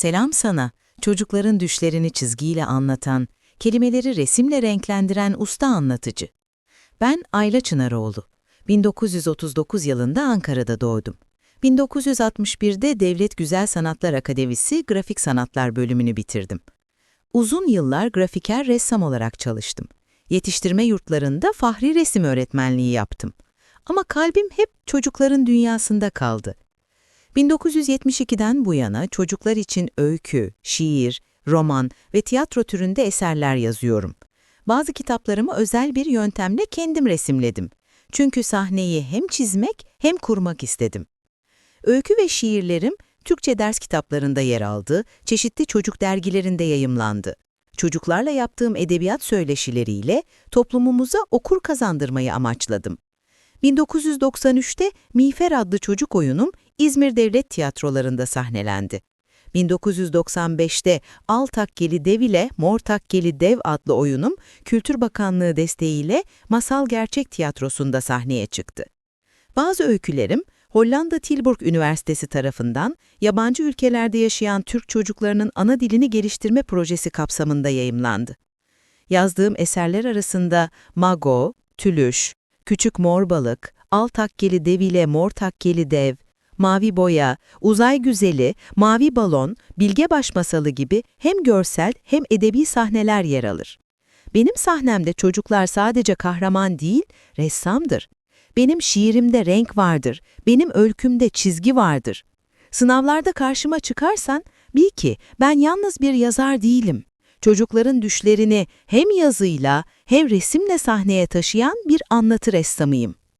Selam sana, çocukların düşlerini çizgiyle anlatan, kelimeleri resimle renklendiren usta anlatıcı. Ben Ayla Çınaroğlu. 1939 yılında Ankara'da doğdum. 1961'de Devlet Güzel Sanatlar Akademisi Grafik Sanatlar bölümünü bitirdim. Uzun yıllar grafiker ressam olarak çalıştım. Yetiştirme yurtlarında fahri resim öğretmenliği yaptım. Ama kalbim hep çocukların dünyasında kaldı. 1972'den bu yana çocuklar için öykü, şiir, roman ve tiyatro türünde eserler yazıyorum. Bazı kitaplarımı özel bir yöntemle kendim resimledim. Çünkü sahneyi hem çizmek hem kurmak istedim. Öykü ve şiirlerim Türkçe ders kitaplarında yer aldı, çeşitli çocuk dergilerinde yayımlandı. Çocuklarla yaptığım edebiyat söyleşileriyle toplumumuza okur kazandırmayı amaçladım. 1993'te Miğfer adlı çocuk oyunum İzmir Devlet Tiyatrolarında sahnelendi. 1995'te Al Takkeli Dev ile Mor Takkeli Dev adlı oyunum Kültür Bakanlığı desteğiyle Masal Gerçek Tiyatrosu'nda sahneye çıktı. Bazı öykülerim Hollanda Tilburg Üniversitesi tarafından yabancı ülkelerde yaşayan Türk çocuklarının ana dilini geliştirme projesi kapsamında yayımlandı. Yazdığım eserler arasında Mago, Tülüş, Küçük Mor Balık, Al Dev ile Mor Takkeli Dev, Mavi Boya, Uzay Güzeli, Mavi Balon, Bilgebaş Masalı gibi hem görsel hem edebi sahneler yer alır. Benim sahnemde çocuklar sadece kahraman değil, ressamdır. Benim şiirimde renk vardır, benim öykümde çizgi vardır. Sınavlarda karşıma çıkarsan, bil ki ben yalnız bir yazar değilim. Çocukların düşlerini hem yazıyla hem resimle sahneye taşıyan bir anlatı ressamıyım.